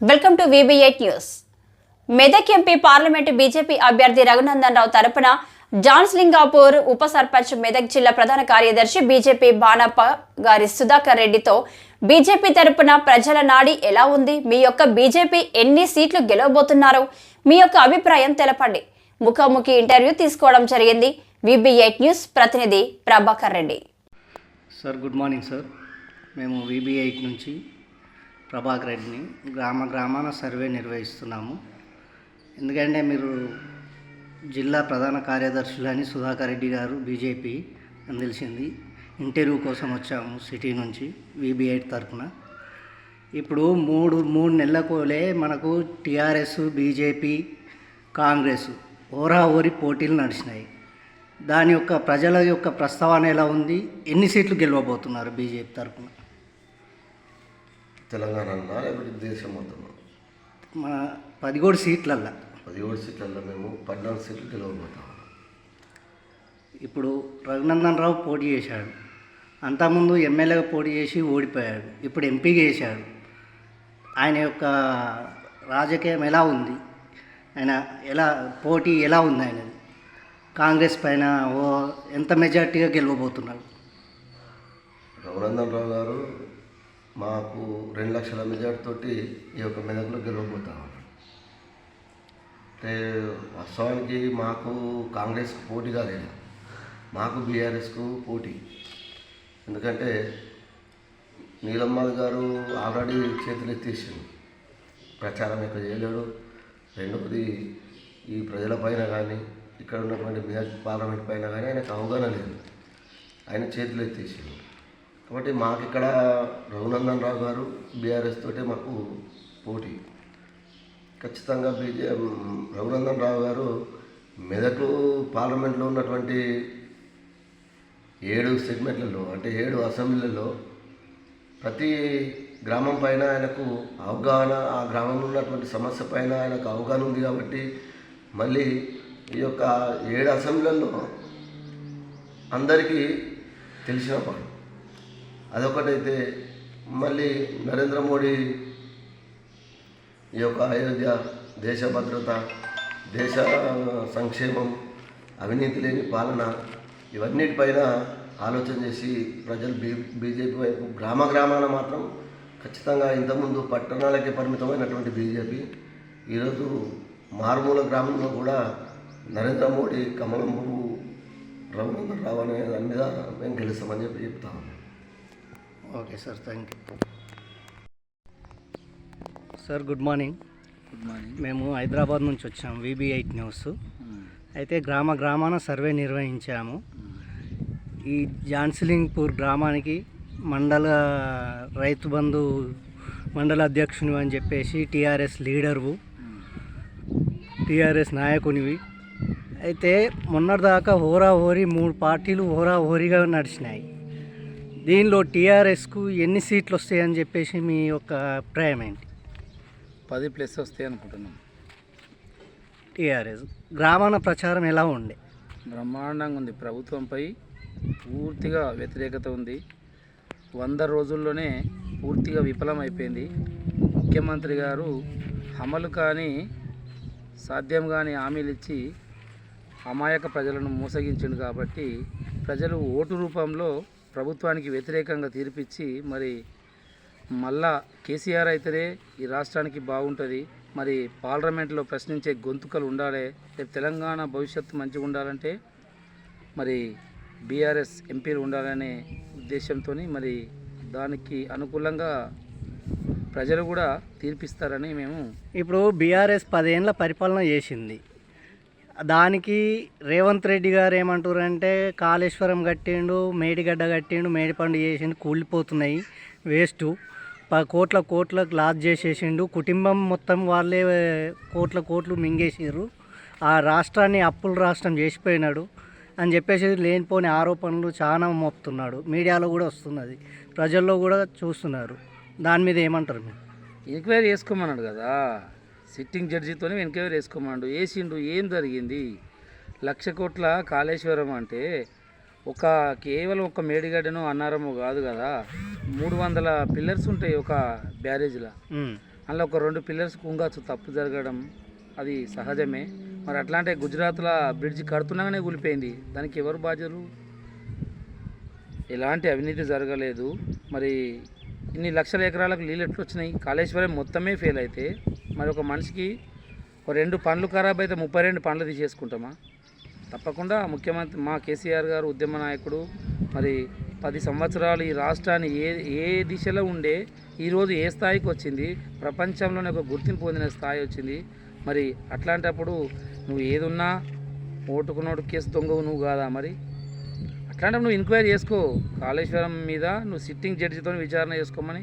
Welcome to eight news Medak MP parliament BJP అభ్యర్థి రఘునందన్ రావు తరపున జాన్స్లింగాపూర్ ఉప సర్పంచ్ మెదక్ జిల్లా ప్రధాన కార్యదర్శి బీజేపీ బాణప్ప గారి సుధాకర్ రెడ్డితో బీజేపీ తరపున ప్రజల నాడి ఎలా ఉంది? మీ యొక్క బీజేపీ ఎన్ని సీట్లు గెలవబోతున్నారు మీ యొక్క అభిప్రాయం తెలపండి. ముఖాముఖి ఇంటర్వ్యూ తీసుకోవడం జరిగింది. ఎయిట్ న్యూస్ ప్రతినిధి Prabhakar Reddy. Sir good morning sir. మేము విబి ఎయిట్ నుంచి ప్రభాకర్ రెడ్డిని గ్రామ గ్రామాన సర్వే నిర్వహిస్తున్నాము. ఎందుకంటే మీరు జిల్లా ప్రధాన కార్యదర్శులని సుధాకర్ రెడ్డి గారు బీజేపీ అని తెలిసింది. ఇంటర్వ్యూ కోసం వచ్చాము సిటీ నుంచి విబి ఎయిట్ తరఫున ఇప్పుడు మూడు మూడు నెలలకోలే మనకు టీఆర్ఎస్ బీజేపీ కాంగ్రెస్ ఓరా ఓరి పోటీలు నడిచినాయి. దాని యొక్క ప్రజల యొక్క ప్రస్తావన ఎలా ఉంది? ఎన్ని సీట్లు గెలవబోతున్నారు బీజేపీ తరఫున లేకపోతే దేశం మొత్తం మన పదిహేడు సీట్లల్లో. పదిహేడు సీట్లలో మేము పద్నాలుగు సీట్లు గెలవబోతాం. ఇప్పుడు రఘునందన్ రావు పోటీ చేశాడు. అంతకుముందు ఎమ్మెల్యేగా పోటీ చేసి ఓడిపోయాడు. ఇప్పుడు ఎంపీగా చేశాడు. ఆయన యొక్క రాజకీయం ఎలా ఉంది? ఆయన ఎలా పోటీ ఎలా ఉంది ఆయనది? కాంగ్రెస్ పైన ఓ ఎంత మెజార్టీగా గెలవబోతున్నాడు? రఘునందన్ రావు గారు మాకు రెండు లక్షల మెజార్టీ తోటి ఈ యొక్క మెదకులో గెలవబోతా వాస్తవానికి మాకు కాంగ్రెస్కు పోటీగా లేదు మాకు బీఆర్ఎస్కు పోటీ. ఎందుకంటే నీలమ్మ గారు ఆల్రెడీ చేతులు ఎత్తేసింది ప్రచారం ఎక్కువ చేయలేడు. రెండవది ఈ ప్రజల పైన కానీ ఇక్కడ ఉన్నటువంటి బీఆర్ పార్లమెంట్ పైన కానీ ఆయనకు అవగాహన లేదు. ఆయన చేతులు ఎత్తేసింది కాబట్టి మాకు ఇక్కడ రఘునందన్ రావు గారు బీఆర్ఎస్ తోటే మాకు పోటీ. ఖచ్చితంగా బీజే రఘునందన్ రావు గారు మెదక్ పార్లమెంట్లో ఉన్నటువంటి ఏడు సెగ్మెంట్లలో అంటే ఏడు అసెంబ్లీలలో ప్రతి గ్రామం పైన ఆయనకు అవగాహన ఆ గ్రామంలో ఉన్నటువంటి సమస్య పైన ఆయనకు అవగాహన ఉంది కాబట్టి మళ్ళీ ఈ యొక్క ఏడు అసెంబ్లీలలో అందరికీ తెలిసిన పాడు. అదొకటైతే మళ్ళీ నరేంద్ర మోడీ ఈ యొక్క అయోధ్య దేశ భద్రత దేశ సంక్షేమం అవినీతి లేని పాలన ఇవన్నిటిపైన ఆలోచన చేసి ప్రజలు బీ బీజేపీ వైపు గ్రామ గ్రామాన మాత్రం ఖచ్చితంగా ఇంతకుముందు పట్టణాలకే పరిమితమైనటువంటి బీజేపీ ఈరోజు మారుమూల గ్రామంలో కూడా నరేంద్ర మోడీ కమలం పువ్వు రఘునందన్ రావు అనే దాని మీద మేము గెలుస్తామని చెప్పి చెప్తాము okay sir thank you sir good morning. Good morning. మేము హైదరాబాద్ నుంచి వచ్చాము విబి ఎయిట్ న్యూస్. అయితే గ్రామ గ్రామాన సర్వే నిర్వహించాము. ఈ జాన్సిలింగ్పూర్ గ్రామానికి మండల రైతు బంధు మండల అధ్యక్షుని అని చెప్పేసి టీఆర్ఎస్ లీడర్వు. టీఆర్ఎస్ నాయకునివి. అయితే మొన్నటిదాకా హోరా హోరీ మూడు పార్టీలు హోరా హోరీగా నడిచినాయి. దీనిలో టీఆర్ఎస్కు ఎన్ని సీట్లు వస్తాయని చెప్పేసి మీ యొక్క అభిప్రాయం ఏంటి? పది ప్లస్ వస్తాయి అనుకుంటున్నాం. టీఆర్ఎస్. గ్రామాన ప్రచారం ఎలా ఉండే బ్రహ్మాండంగా ఉంది. ప్రభుత్వంపై పూర్తిగా వ్యతిరేకత ఉంది. వంద రోజుల్లోనే పూర్తిగా విఫలమైపోయింది. ముఖ్యమంత్రి గారు అమలు కాని సాధ్యం కాని హామీలు ఇచ్చి అమాయక ప్రజలను మోసగించిండు కాబట్టి ప్రజలు ఓటు రూపంలో ప్రభుత్వానికి వ్యతిరేకంగా తీర్పిచ్చి మరి మళ్ళా కేసీఆర్ అయితేనే ఈ రాష్ట్రానికి బాగుంటుంది. మరి పార్లమెంట్లో ప్రశ్నించే గొంతుకలు ఉండాలి. రేపు తెలంగాణ భవిష్యత్తు మంచిగా ఉండాలంటే మరి బీఆర్ఎస్ ఎంపీలు ఉండాలనే ఉద్దేశంతో మరి దానికి అనుకూలంగా ప్రజలు కూడా తీర్పిస్తారని మేము ఇప్పుడు బీఆర్ఎస్ పదేళ్ళ పరిపాలన చేసింది. దానికి రేవంత్ రెడ్డి గారు ఏమంటారంటే కాళేశ్వరం కట్టిండు మేడిగడ్డ కట్టిండు మేడిపండు చేసిండు కూలిపోతున్నాయి వేస్ట్. కోట్ల కోట్ల లాస్ చేసేసిండు. కుటుంబం మొత్తం వాళ్ళే కోట్ల కోట్లు మింగేసారు ఆ రాష్ట్రాన్ని అప్పుల రాష్ట్రం చేసిపోయినాడు అని చెప్పేసి లేనిపోని ఆరోపణలు చాలా మోపుతున్నాడు. మీడియాలో కూడా వస్తున్నది. ప్రజల్లో కూడా చూస్తున్నారు. దాని మీద ఏమంటారు మీరు? ఎంక్వైరీ చేసుకోమన్నాడు కదా. సిట్టింగ్ జడ్జితోనే వెనకేవారు వేసుకోమన్నాడు వేసిండు. ఏం జరిగింది? లక్ష కోట్ల కాళేశ్వరం అంటే ఒక కేవలం ఒక మేడిగడ్డను అన్నారము కాదు కదా. మూడు వందల పిల్లర్స్ ఉంటాయి ఒక బ్యారేజ్లో. అందులో ఒక రెండు పిల్లర్స్ కుంగచ్చు తప్పు జరగడం అది సహజమే. మరి అట్లాంటి గుజరాత్లో బ్రిడ్జ్ కడుతున్నాగానే కూలిపోయింది. దానికి ఎవరు బాధ్యులు? ఎలాంటి అవినీతి జరగలేదు. మరి ఇన్ని లక్షల ఎకరాలకు నీళ్ళు ఎట్లు వచ్చినాయి కాళేశ్వరం మొత్తమే ఫెయిల్ అయితే మరి ఒక మనిషికి ఒక రెండు పండ్లు ఖరాబ్ అయితే ముప్పై రెండు పండ్లు తీసేసుకుంటామా? తప్పకుండా ముఖ్యమంత్రి మా కేసీఆర్ గారు ఉద్యమ నాయకుడు. మరి పది సంవత్సరాలు ఈ రాష్ట్రాన్ని ఏ ఏ దిశలో ఉండే ఈరోజు ఏ స్థాయికి వచ్చింది ప్రపంచంలోనే ఒక గుర్తింపు పొందిన స్థాయి వచ్చింది. మరి అట్లాంటప్పుడు నువ్వు ఏదున్నా ఓటుకు నోటు కేసు దొంగవు నువ్వు కాదా మరి? అట్లాంటప్పుడు నువ్వు ఎంక్వైరీ చేసుకో. కాళేశ్వరం మీద నువ్వు సిట్టింగ్ జడ్జితో విచారణ చేసుకోమని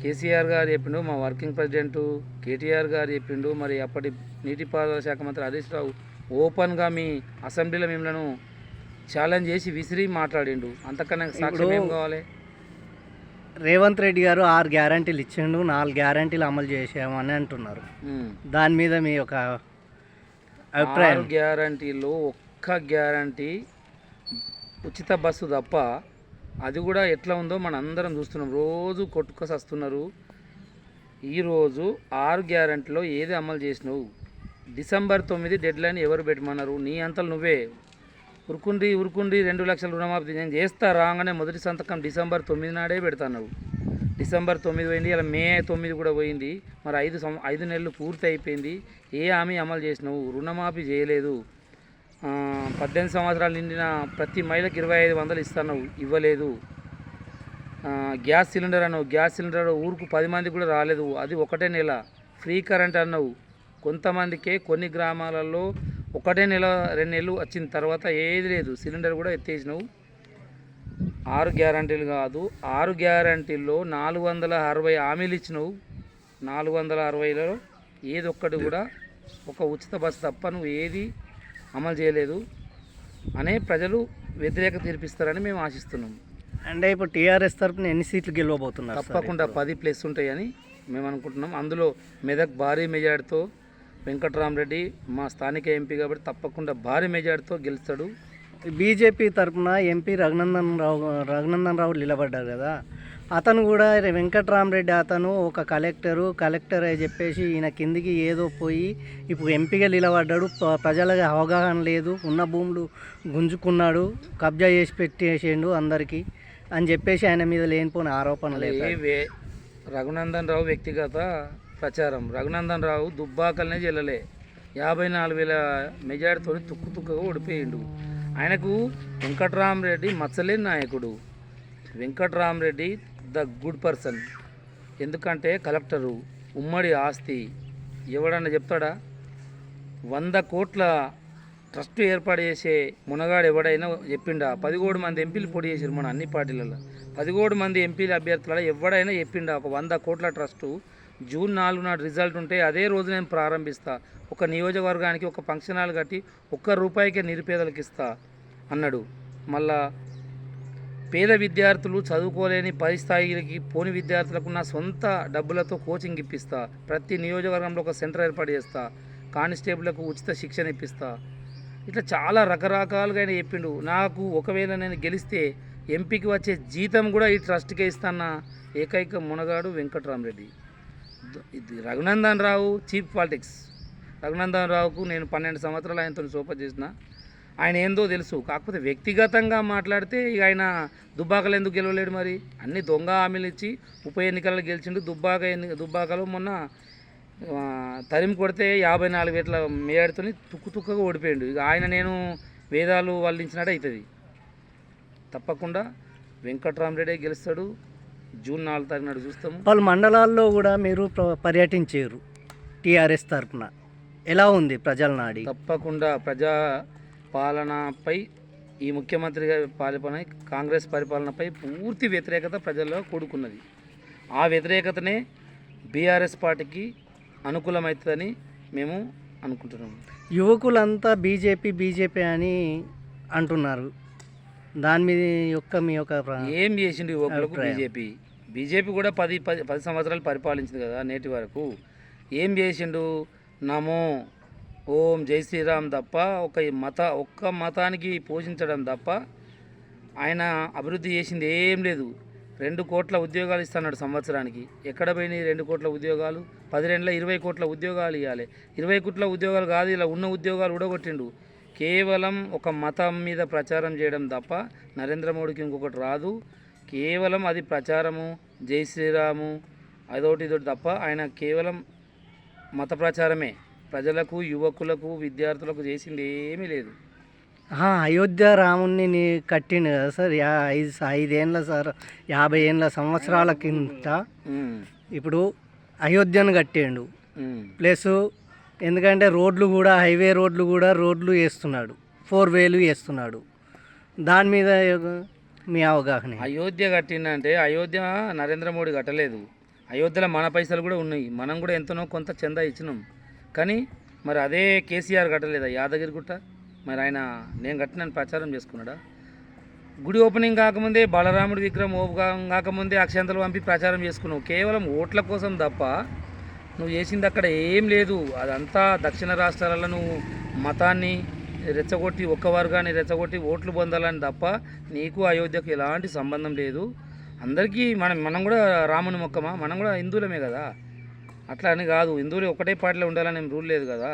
కేసీఆర్ గారు చెప్పిండు మా వర్కింగ్ ప్రెసిడెంటు కేటీఆర్ గారు చెప్పిండు. మరి అప్పటి నీటిపారుదల శాఖ మంత్రి హరీష్ రావు ఓపెన్గా మీ అసెంబ్లీలో మిమ్మల్ని ఛాలెంజ్ చేసి విసిరి మాట్లాడిండు. అంతకన్నా సాక్ష్యం ఏం కావాలి? రేవంత్ రెడ్డి గారు ఆరు గ్యారంటీలు ఇచ్చిండు నాలుగు గ్యారంటీలు అమలు చేసామని అంటున్నారు. దాని మీద మీ యొక్క అభిప్రాయం? గ్యారంటీలో ఒక్క గ్యారంటీ ఉచిత బస్సు తప్ప అది కూడా ఎట్లా ఉందో మన అందరం చూస్తున్నాం. రోజు కొట్టుకొని వస్తున్నారు ఈరోజు ఆరు గ్యారంటీలో ఏది అమలు చేసినావు? డిసెంబర్ తొమ్మిది డెడ్ లైన్ ఎవరు పెట్టమన్నారు? నీ అంతలు నువ్వే. ఉరుకుండి ఉరుకుండి రెండు లక్షల రుణమాఫీ నేను చేస్తా రాగానే మొదటి సంతకం డిసెంబర్ తొమ్మిది నాడే పెడతాను డిసెంబర్ తొమ్మిది పోయింది ఇలా మే తొమ్మిది కూడా పోయింది. మరి ఐదు సం ఐదు నెలలు పూర్తి అయిపోయింది. ఏ హామీ అమలు చేసినావు? రుణమాఫీ చేయలేదు. పద్దెనిమిది సంవత్సరాలు నిండిన ప్రతి మహిళకి ఇరవై ఐదు వందలు ఇస్తాను ఇవ్వలేదు. గ్యాస్ సిలిండర్ అన్నావు గ్యాస్ సిలిండర్ ఊరుకు పది మంది కూడా రాలేదు. అది ఒకటే నెల. ఫ్రీ కరెంట్ అన్నావు. కొంతమందికే కొన్ని గ్రామాలలో ఒకటే నెల రెండు నెలలు వచ్చిన తర్వాత ఏది లేదు. సిలిండర్ కూడా ఎత్తేసినావు. ఆరు గ్యారంటీలు కాదు. ఆరు గ్యారంటీల్లో నాలుగు వందల అరవై హామీలు ఇచ్చినావు. నాలుగు వందల అరవైలో ఏది ఒక్కటి కూడా ఒక ఉచిత బస్సు తప్ప నువ్వు ఏది అమలు చేయలేదు అనే ప్రజలు వ్యతిరేక తీర్పిస్తారని మేము ఆశిస్తున్నాం. అంటే ఇప్పుడు టీఆర్ఎస్ తరపున ఎన్ని సీట్లు గెలవబోతున్నారు తప్పకుండా పది ప్లస్ ఉంటాయని మేము అనుకుంటున్నాం. అందులో మెదక్ భారీ మెజార్టీతో వెంకట్రామరెడ్డి మా స్థానిక ఎంపీ కాబట్టి తప్పకుండా భారీ మెజార్టీతో గెలుస్తాడు. బీజేపీ తరఫున ఎంపీ రఘునందన్ రావు రఘునందన్ రావు నిలబడ్డారు కదా. అతను కూడా వెంకట్రామరెడ్డి అతను ఒక కలెక్టరు కలెక్టర్ అని చెప్పేసి ఈయన కిందికి ఏదో పోయి ఇప్పుడు ఎంపీగా నిలబడ్డాడు. ప్రజలకు అవగాహన లేదు. ఉన్న భూములు గుంజుకున్నాడు. కబ్జా చేసి పెట్టేసిండు అందరికీ అని చెప్పేసి ఆయన మీద లేనిపోయిన ఆరోపణలు వే రఘునందన్ రావు వ్యక్తిగత ప్రచారం. రఘునందన్ రావు దుబ్బాకల్నే జల్లలే. యాభై నాలుగు వేల మెజార్టీతో తుక్కు తుక్కుగా ఓడిపోయిండు. ఆయనకు వెంకట్రామరెడ్డి మచ్చలేని నాయకుడు. Venkatramareddy the good person. ఎందుకంటే కలెక్టరు ఉమ్మడి ఆస్తి. ఎవడన్నా చెప్తాడా? వంద కోట్ల ట్రస్ట్ ఏర్పాటు చేసే మునగాడు ఎవడైనా చెప్పిండా? పదికోడు మంది ఎంపీలు పోటీ చేశారు మన అన్ని పార్టీలలో. పదికోడు మంది ఎంపీల అభ్యర్థులలో ఎవడైనా చెప్పిండా? ఒక వంద కోట్ల ట్రస్టు జూన్ నాలుగు నాడు రిజల్ట్ ఉంటే అదే రోజు నేను ప్రారంభిస్తా. ఒక నియోజకవర్గానికి ఒక ఫంక్షన్ హాల్ కట్టి ఒక్క రూపాయికే నిరుపేదలకు ఇస్తా అన్నాడు. మళ్ళా పేద విద్యార్థులు చదువుకోలేని పై స్థాయికి పోని విద్యార్థులకు నా సొంత డబ్బులతో కోచింగ్ ఇప్పిస్తా. ప్రతి నియోజకవర్గంలో ఒక సెంటర్ ఏర్పాటు చేస్తా. కానిస్టేబుల్లకు ఉచిత శిక్షణ ఇప్పిస్తా. ఇట్లా చాలా రకరకాలుగా ఆయన చెప్పిండు. నాకు ఒకవేళ నేను గెలిస్తే ఎంపీకి వచ్చే జీతం కూడా ఈ ట్రస్ట్కే ఇస్తాన్న ఏకైక మునగాడు వెంకట్రామరెడ్డి. ఇది రఘునందన్ రావు చీఫ్ పాలిటిక్స్. రఘునందన్ రావుకు నేను పన్నెండు సంవత్సరాలు ఆయనతో సోపర్ చేసిన. ఆయన ఏందో తెలుసు. కాకపోతే వ్యక్తిగతంగా మాట్లాడితే ఇక ఆయన దుబ్బాకలు ఎందుకు గెలవలేడు మరి? అన్ని దొంగ హామీలు ఇచ్చి ఉప ఎన్నికల్లో గెలిచిండు. దుబ్బాక ఎన్ని దుబ్బాకలో మొన్న తరిమి కొడితే యాభై నాలుగు వేట్ల మేడుతోని తుక్కు తుక్కగా ఇక ఆయన నేను వేదాలు వల్లించినట్టు అవుతుంది తప్పకుండా వెంకట్రామరెడ్డి గెలుస్తాడు. జూన్ నాలుగు తారీఖు నాడు చూస్తాము. పలు మండలాల్లో కూడా మీరు ప్ర- పర్యటించారు టీఆర్ఎస్ తరపున ఎలా ఉంది ప్రజల నాడి తప్పకుండా ప్రజా పాలనపై ఈ ముఖ్యమంత్రి గారి పాలన కాంగ్రెస్ పరిపాలనపై పూర్తి వ్యతిరేకత ప్రజల్లో కూడుకున్నది. ఆ వ్యతిరేకతనే బీఆర్ఎస్ పార్టీకి అనుకూలమవుతుందని మేము అనుకుంటున్నాము. యువకులంతా బీజేపీ బీజేపీ అని అంటున్నారు. దాని మీద యొక్క మీ యొక్క ఏం చేసిండు అభిప్రాయం. బీజేపీ? బీజేపీ కూడా పది పది పది సంవత్సరాలు పరిపాలించింది కదా నేటి వరకు. ఏం చేసిండు? నమో ఓం జై శ్రీరామ్ తప్ప ఒక మత ఒక్క మతానికి పోషించడం తప్ప ఆయన అభివృద్ధి చేసింది ఏం లేదు. రెండు కోట్ల ఉద్యోగాలు ఇస్తున్నాడు సంవత్సరానికి. ఎక్కడ పోయినాయి రెండు కోట్ల ఉద్యోగాలు? పది రెండుల ఇరవై కోట్ల ఉద్యోగాలు ఇవ్వాలి ఇరవై కోట్ల ఉద్యోగాలు కాదు ఇలా ఉన్న ఉద్యోగాలు ఉడగొట్టిండు కేవలం ఒక మతం మీద ప్రచారం చేయడం తప్ప నరేంద్ర మోడీకి ఇంకొకటి రాదు. కేవలం అది ప్రచారము జై శ్రీరాము అదొకటి ఇదొకటి తప్ప ఆయన కేవలం మత ప్రచారమే. ప్రజలకు యువకులకు విద్యార్థులకు చేసింది ఏమీ లేదు. అయోధ్య రాముణ్ణి కట్టిండు కదా సార్? యా ఐదు ఐదేళ్ళ సార్ యాభై ఏళ్ళ సంవత్సరాల కింద ఇప్పుడు అయోధ్యను కట్టిండు. ప్లస్ ఎందుకంటే రోడ్లు కూడా హైవే రోడ్లు కూడా రోడ్లు వేస్తున్నాడు. ఫోర్ వేలు వేస్తున్నాడు. దాని మీద మీ అవగాహన అయోధ్య కట్టిందంటే అయోధ్య నరేంద్ర మోడీ కట్టలేదు. అయోధ్యలో మన పైసలు కూడా ఉన్నాయి. మనం కూడా ఎంతనో కొంత చందా ఇచ్చినాం. కానీ మరి అదే కేసీఆర్ కట్టలేదా? యాదగిరి గుట్ట? మరి ఆయన నేను కట్టినని ప్రచారం చేసుకున్నాడా? గుడి ఓపెనింగ్ కాకముందే బలరాముడి విక్రమ్ ఓపెన్ కాకముందే అక్షంతలు పంపి ప్రచారం చేసుకున్నావు. కేవలం ఓట్ల కోసం తప్ప నువ్వు చేసింది అక్కడ ఏం లేదు. అదంతా దక్షిణ రాష్ట్రాలలో నువ్వు మతాన్ని రెచ్చగొట్టి ఒక్క వర్గాన్ని రెచ్చగొట్టి ఓట్లు పొందాలని తప్ప నీకు అయోధ్యకు ఎలాంటి సంబంధం లేదు. అందరికీ మనం మనం కూడా రాముని మొక్కమా? మనం కూడా హిందువులమే కదా. అట్లా అని కాదు. హిందువులు ఒకటే పార్టీలో ఉండాలని రూల్ లేదు కదా.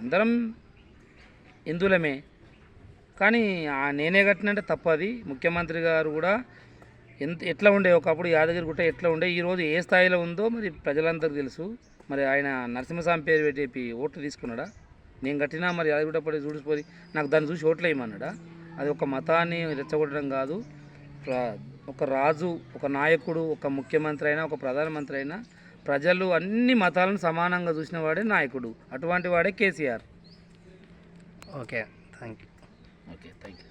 అందరం హిందువులమే. కానీ నేనే కట్టినంటే తప్పది. ముఖ్యమంత్రి గారు కూడా ఎంత ఎట్లా ఉండే? ఒకప్పుడు యాదగిరి గుట్ట ఎట్లా ఉండే? ఈరోజు ఏ స్థాయిలో ఉందో మరి ప్రజలందరికీ తెలుసు. మరి ఆయన నరసింహస్వామి పేరు పెట్టి ఓట్లు తీసుకున్నాడా? నేను కట్టినా మరి యాదగిరి గుట్ట పడి చూడిపోయి నాకు దాన్ని చూసి ఓట్లు వేయమన్నాడా? అది ఒక మతాన్ని రెచ్చగొట్టడం కాదు. ఒక రాజు ఒక నాయకుడు ఒక ముఖ్యమంత్రి అయినా ఒక ప్రధానమంత్రి అయినా ప్రజలు అన్ని మతాలను సమానంగా చూసిన వాడే నాయకుడు. అటువంటి వాడే KCR. Okay thank you okay thank you